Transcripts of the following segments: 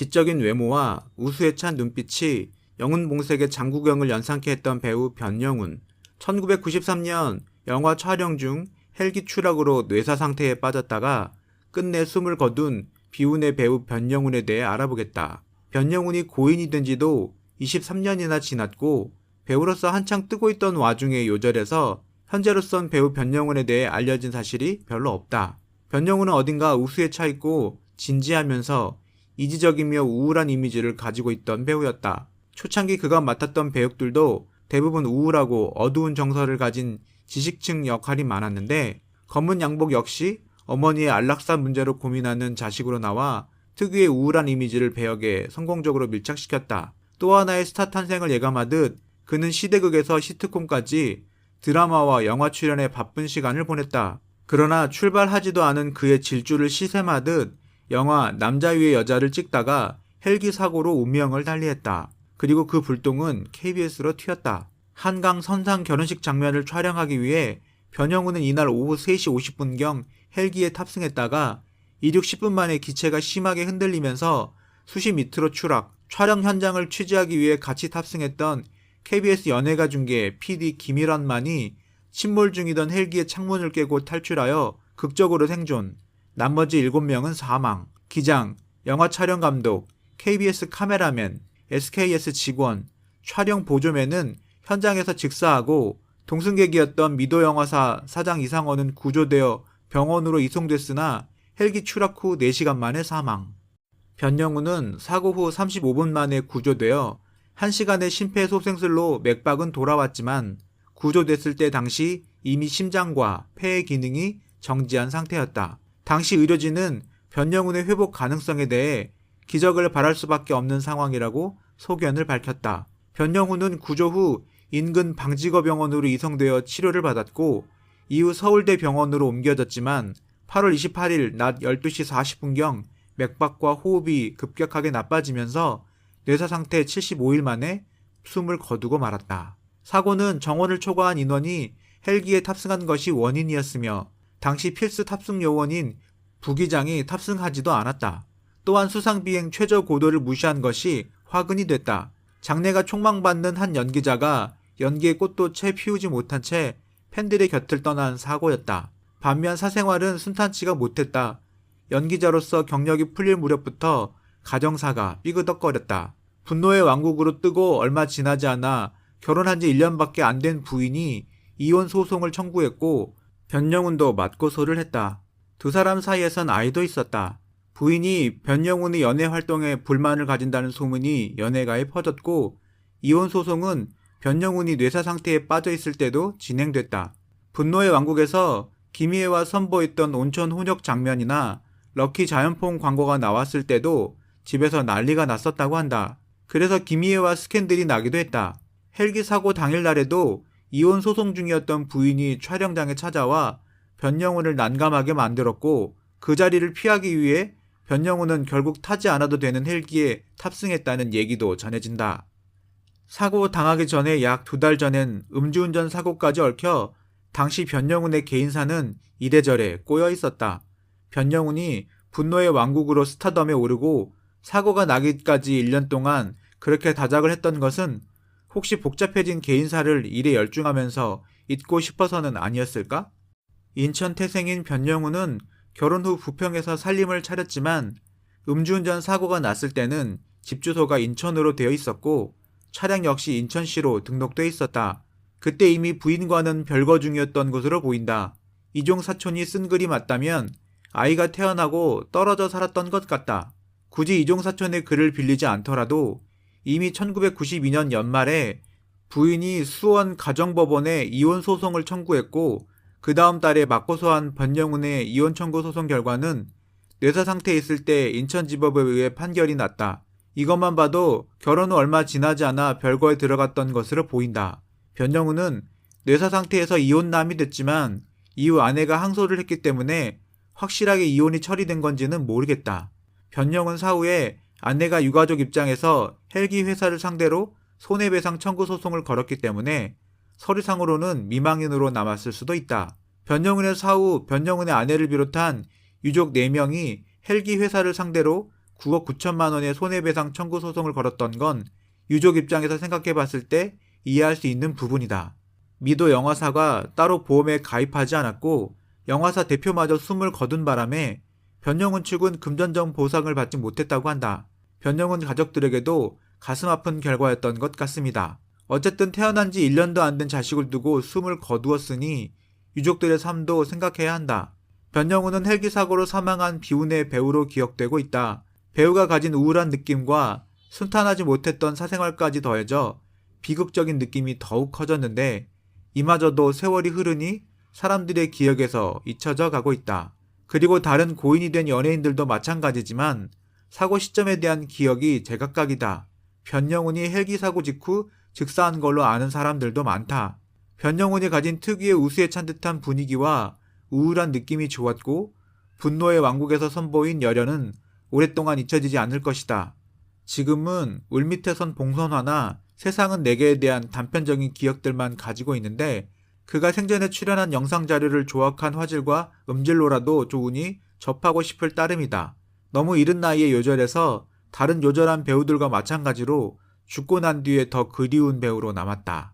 지적인 외모와 우수에 찬 눈빛이 영훈 봉색의 장구경을 연상케 했던 배우 변영훈. 1993년 영화 촬영 중 헬기 추락으로 뇌사 상태에 빠졌다가 끝내 숨을 거둔 비운의 배우 변영훈에 대해 알아보겠다. 변영훈이 고인이 된 지도 23년이나 지났고 배우로서 한창 뜨고 있던 와중에 요절해서 현재로선 배우 변영훈에 대해 알려진 사실이 별로 없다. 변영훈은 어딘가 우수에 차 있고 진지하면서 이지적이며 우울한 이미지를 가지고 있던 배우였다. 초창기 그가 맡았던 배역들도 대부분 우울하고 어두운 정서를 가진 지식층 역할이 많았는데 검은 양복 역시 어머니의 안락사 문제로 고민하는 자식으로 나와 특유의 우울한 이미지를 배역에 성공적으로 밀착시켰다. 또 하나의 스타 탄생을 예감하듯 그는 시대극에서 시트콤까지 드라마와 영화 출연에 바쁜 시간을 보냈다. 그러나 출발하지도 않은 그의 질주를 시샘하듯 영화 남자 위의 여자를 찍다가 헬기 사고로 운명을 달리했다. 그리고 그 불똥은 KBS로 튀었다. 한강 선상 결혼식 장면을 촬영하기 위해 변영훈은 이날 오후 3시 50분경 헬기에 탑승했다가 이륙 10분 만에 기체가 심하게 흔들리면서 수십 미터로 추락, 촬영 현장을 취재하기 위해 같이 탑승했던 KBS 연예가 중계 PD 김일환만이 침몰 중이던 헬기의 창문을 깨고 탈출하여 극적으로 생존, 나머지 7명은 사망, 기장, 영화 촬영 감독, KBS 카메라맨, SKS 직원, 촬영 보조맨은 현장에서 직사하고 동승객이었던 미도 영화사 사장 이상원은 구조되어 병원으로 이송됐으나 헬기 추락 후 4시간 만에 사망. 변영훈은 사고 후 35분 만에 구조되어 1시간의 심폐소생술로 맥박은 돌아왔지만 구조됐을 때 당시 이미 심장과 폐의 기능이 정지한 상태였다. 당시 의료진은 변영훈의 회복 가능성에 대해 기적을 바랄 수밖에 없는 상황이라고 소견을 밝혔다. 변영훈은 구조 후 인근 방직어 병원으로 이송되어 치료를 받았고 이후 서울대 병원으로 옮겨졌지만 8월 28일 낮 12시 40분경 맥박과 호흡이 급격하게 나빠지면서 뇌사 상태 75일 만에 숨을 거두고 말았다. 사고는 정원을 초과한 인원이 헬기에 탑승한 것이 원인이었으며 당시 필수 탑승 요원인 부기장이 탑승하지도 않았다. 또한 수상비행 최저 고도를 무시한 것이 화근이 됐다. 장래가 촉망받는 한 연기자가 연기의 꽃도 채 피우지 못한 채 팬들의 곁을 떠난 사고였다. 반면 사생활은 순탄치가 못했다. 연기자로서 경력이 풀릴 무렵부터 가정사가 삐그덕거렸다. 분노의 왕국으로 뜨고 얼마 지나지 않아 결혼한 지 1년밖에 안 된 부인이 이혼 소송을 청구했고 변영훈도 맞고소를 했다. 두 사람 사이에선 아이도 있었다. 부인이 변영훈의 연애 활동에 불만을 가진다는 소문이 연예가에 퍼졌고 이혼 소송은 변영훈이 뇌사 상태에 빠져 있을 때도 진행됐다. 분노의 왕국에서 김희애와 선보였던 온천 혼역 장면이나 럭키 자연폼 광고가 나왔을 때도 집에서 난리가 났었다고 한다. 그래서 김희애와 스캔들이 나기도 했다. 헬기 사고 당일 날에도 이혼 소송 중이었던 부인이 촬영장에 찾아와 변영훈을 난감하게 만들었고 그 자리를 피하기 위해 변영훈은 결국 타지 않아도 되는 헬기에 탑승했다는 얘기도 전해진다. 사고 당하기 전에 약 두 달 전엔 음주운전 사고까지 얽혀 당시 변영훈의 개인사는 이래저래 꼬여 있었다. 변영훈이 분노의 왕국으로 스타덤에 오르고 사고가 나기까지 1년 동안 그렇게 다작을 했던 것은 혹시 복잡해진 개인사를 일에 열중하면서 잊고 싶어서는 아니었을까? 인천 태생인 변영훈은 결혼 후 부평에서 살림을 차렸지만 음주운전 사고가 났을 때는 집 주소가 인천으로 되어 있었고 차량 역시 인천시로 등록돼 있었다. 그때 이미 부인과는 별거 중이었던 것으로 보인다. 이종 사촌이 쓴 글이 맞다면 아이가 태어나고 떨어져 살았던 것 같다. 굳이 이종 사촌의 글을 빌리지 않더라도 이미 1992년 연말에 부인이 수원 가정법원에 이혼 소송을 청구했고 그 다음 달에 맞고소한 변영훈의 이혼 청구 소송 결과는 뇌사 상태에 있을 때 인천지법에 의해 판결이 났다. 이것만 봐도 결혼 후 얼마 지나지 않아 별거에 들어갔던 것으로 보인다. 변영훈은 뇌사 상태에서 이혼남이 됐지만 이후 아내가 항소를 했기 때문에 확실하게 이혼이 처리된 건지는 모르겠다. 변영훈 사후에 아내가 유가족 입장에서 헬기 회사를 상대로 손해배상 청구 소송을 걸었기 때문에 서류상으로는 미망인으로 남았을 수도 있다. 변영훈의 사후 변영훈의 아내를 비롯한 유족 4명이 헬기 회사를 상대로 9억 9천만 원의 손해배상 청구 소송을 걸었던 건 유족 입장에서 생각해 봤을 때 이해할 수 있는 부분이다. 미도 영화사가 따로 보험에 가입하지 않았고 영화사 대표마저 숨을 거둔 바람에 변영훈 측은 금전적 보상을 받지 못했다고 한다. 변영훈 가족들에게도 가슴 아픈 결과였던 것 같습니다. 어쨌든 태어난 지 1년도 안 된 자식을 두고 숨을 거두었으니 유족들의 삶도 생각해야 한다. 변영훈은 헬기 사고로 사망한 비운의 배우로 기억되고 있다. 배우가 가진 우울한 느낌과 순탄하지 못했던 사생활까지 더해져 비극적인 느낌이 더욱 커졌는데 이마저도 세월이 흐르니 사람들의 기억에서 잊혀져 가고 있다. 그리고 다른 고인이 된 연예인들도 마찬가지지만 사고 시점에 대한 기억이 제각각이다. 변영훈이 헬기 사고 직후 즉사한 걸로 아는 사람들도 많다. 변영훈이 가진 특유의 우수에 찬 듯한 분위기와 우울한 느낌이 좋았고 분노의 왕국에서 선보인 열연은 오랫동안 잊혀지지 않을 것이다. 지금은 울 밑에 선 봉선화나 세상은 내게에 대한 단편적인 기억들만 가지고 있는데 그가 생전에 출연한 영상 자료를 조악한 화질과 음질로라도 좋으니 접하고 싶을 따름이다. 너무 이른 나이에 요절해서 다른 요절한 배우들과 마찬가지로 죽고 난 뒤에 더 그리운 배우로 남았다.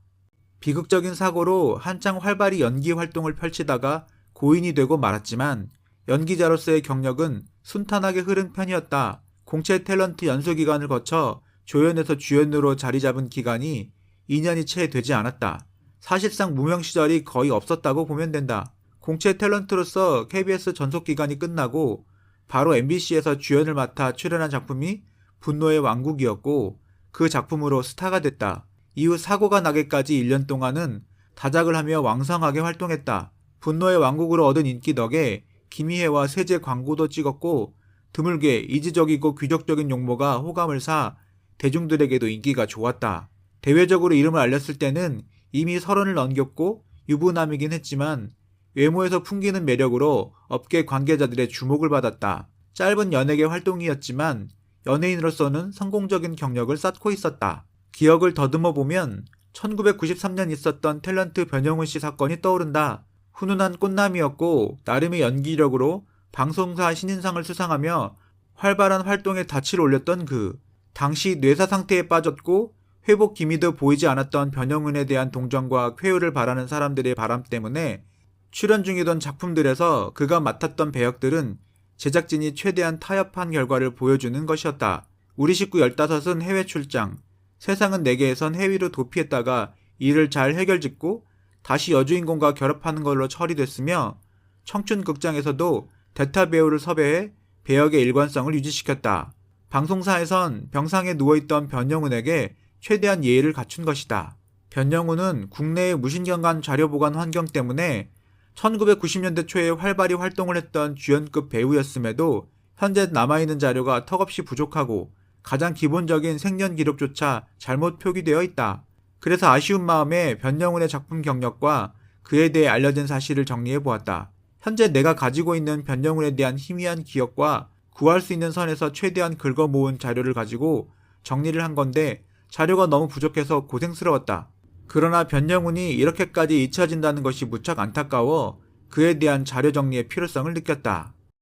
비극적인 사고로 한창 활발히 연기 활동을 펼치다가 고인이 되고 말았지만 연기자로서의 경력은 순탄하게 흐른 편이었다. 공채 탤런트 연수 기간을 거쳐 조연에서 주연으로 자리 잡은 기간이 2년이 채 되지 않았다. 사실상 무명 시절이 거의 없었다고 보면 된다. 공채 탤런트로서 KBS 전속 기간이 끝나고 바로 MBC에서 주연을 맡아 출연한 작품이 분노의 왕국이었고 그 작품으로 스타가 됐다. 이후 사고가 나기까지 1년 동안은 다작을 하며 왕성하게 활동했다. 분노의 왕국으로 얻은 인기 덕에 김희애와 세제 광고도 찍었고 드물게 이지적이고 귀족적인 용모가 호감을 사 대중들에게도 인기가 좋았다. 대외적으로 이름을 알렸을 때는 이미 서른을 넘겼고 유부남이긴 했지만 외모에서 풍기는 매력으로 업계 관계자들의 주목을 받았다. 짧은 연예계 활동이었지만 연예인으로서는 성공적인 경력을 쌓고 있었다. 기억을 더듬어 보면 1993년 있었던 탤런트 변영훈 씨 사건이 떠오른다. 훈훈한 꽃남이었고 나름의 연기력으로 방송사 신인상을 수상하며 활발한 활동에 닻을 올렸던 그 당시 뇌사 상태에 빠졌고 회복 기미도 보이지 않았던 변영훈에 대한 동정과 쾌유를 바라는 사람들의 바람 때문에 출연 중이던 작품들에서 그가 맡았던 배역들은 제작진이 최대한 타협한 결과를 보여주는 것이었다. 우리 식구 15은 해외 출장, 세상은 내게에선 해외로 도피했다가 이를 잘 해결 짓고 다시 여주인공과 결합하는 걸로 처리됐으며 청춘 극장에서도 대타 배우를 섭외해 배역의 일관성을 유지시켰다. 방송사에선 병상에 누워있던 변영훈에게 최대한 예의를 갖춘 것이다. 변영훈은 국내의 무신경관 자료 보관 환경 때문에 1990년대 초에 활발히 활동을 했던 주연급 배우였음에도 현재 남아있는 자료가 턱없이 부족하고 가장 기본적인 생년 기록조차 잘못 표기되어 있다. 그래서 아쉬운 마음에 변영훈의 작품 경력과 그에 대해 알려진 사실을 정리해 보았다. 현재 내가 가지고 있는 변영훈에 대한 희미한 기억과 구할 수 있는 선에서 최대한 긁어 모은 자료를 가지고 정리를 한 건데 자료가 너무 부족해서 고생스러웠다. 그러나 변영훈이 이렇게까지 잊혀진다는 것이 무척 안타까워 그에 대한 자료 정리의 필요성을 느꼈다.